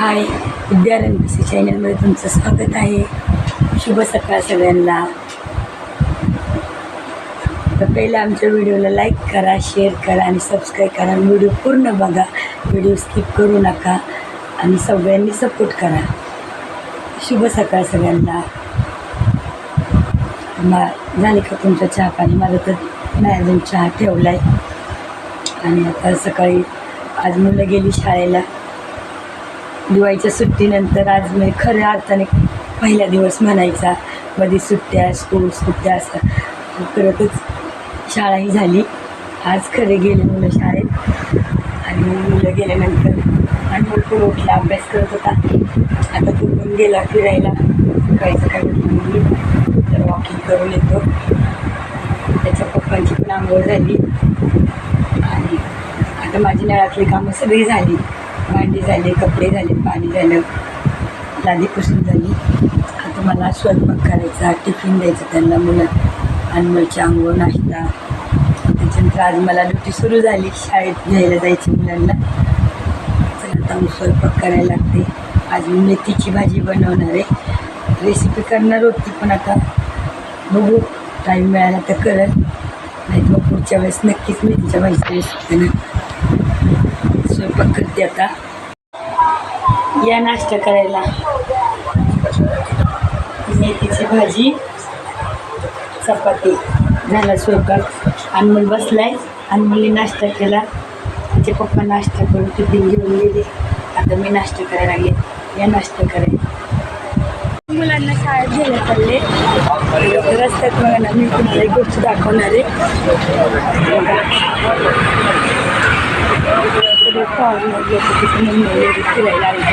हाय. विद्यारंभीसी चॅनलमध्ये तुमचं स्वागत आहे. शुभ सकाळ सगळ्यांना. तर पहिले आमच्या व्हिडिओला लाईक करा शेअर करा आणि सबस्क्राईब करा. आणि व्हिडिओ पूर्ण बघा. व्हिडिओ स्किप करू नका. आणि सगळ्यांनी सपोर्ट करा. शुभ सकाळ सगळ्यांना. मा झाले का तुमचा चहा पाणी? माझं तर नाही अजून चहा ठेवला आहे आणि आता सकाळी आज मुलं गेली शाळेला. दिवाळीच्या सुट्टीनंतर आज म्हणजे खऱ्या अर्थाने पहिला दिवस म्हणायचा. मध्ये सुट्ट्या स्कूल सुट्ट्या असतात. करतच शाळाही झाली. आज खरे गेले मुलं शाळेत. आणि मुलं गेल्यानंतर आणि भरपूर उठला अभ्यास करत होता. आता तो पण गेला फिरायला. सकाळी सकाळी मी तर वॉकिंग करून येतो. त्याच्या पप्पांची पण आंघोळ झाली. आणि आता माझी नळातली कामं सगळी झाली. भांडी झाले कपडे झाले पाणी झालं लादी पुसून झाली. आता मला स्वयंपाक करायचा टिफिन द्यायचं त्यांना मुलं अनमलची आंघोळ नाश्ता. त्याच्यानंतर आज मला ड्युटी सुरू झाली शाळेत घ्यायला जायची मुलांना. तर आता मी स्वयंपाक करायला लागते. आज मी मेथीची भाजी बनवणार आहे. रेसिपी करणार होती पण आता बघू. टाईम मिळाला तर करेल. नाही मग पुढच्या वेळेस नक्कीच मेथीच्या भाजीची रेसिपी करणार. स्वयंपाक करते आता. या नाश्ता करायला. मेथीची भाजी चपाती झाला स्वयंपाक. अनमोल बसलाय. अनमोलने नाश्ता केला. त्याचे पप्पा नाश्ता करून टिफिन घेऊन गेले. आता मी नाश्ता करायला लागले. या नाश्ता करायला. मुलांना शाळेत घ्यायला चालले. रस्त्यात बघा ना मी तुम्हाला एक गोष्ट दाखवणार आहे. sobre todo lo que tenemos de vestir el alma.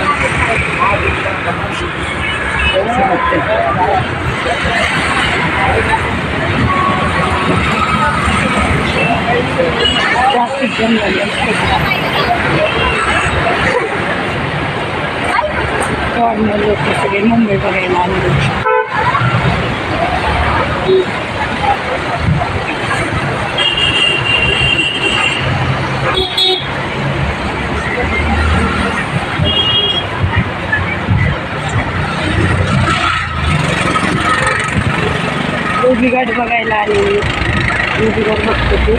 Forma lo que se ve nombre para el alma. दोघी गाठ बघायला आले. दोघी गाठ बघतो.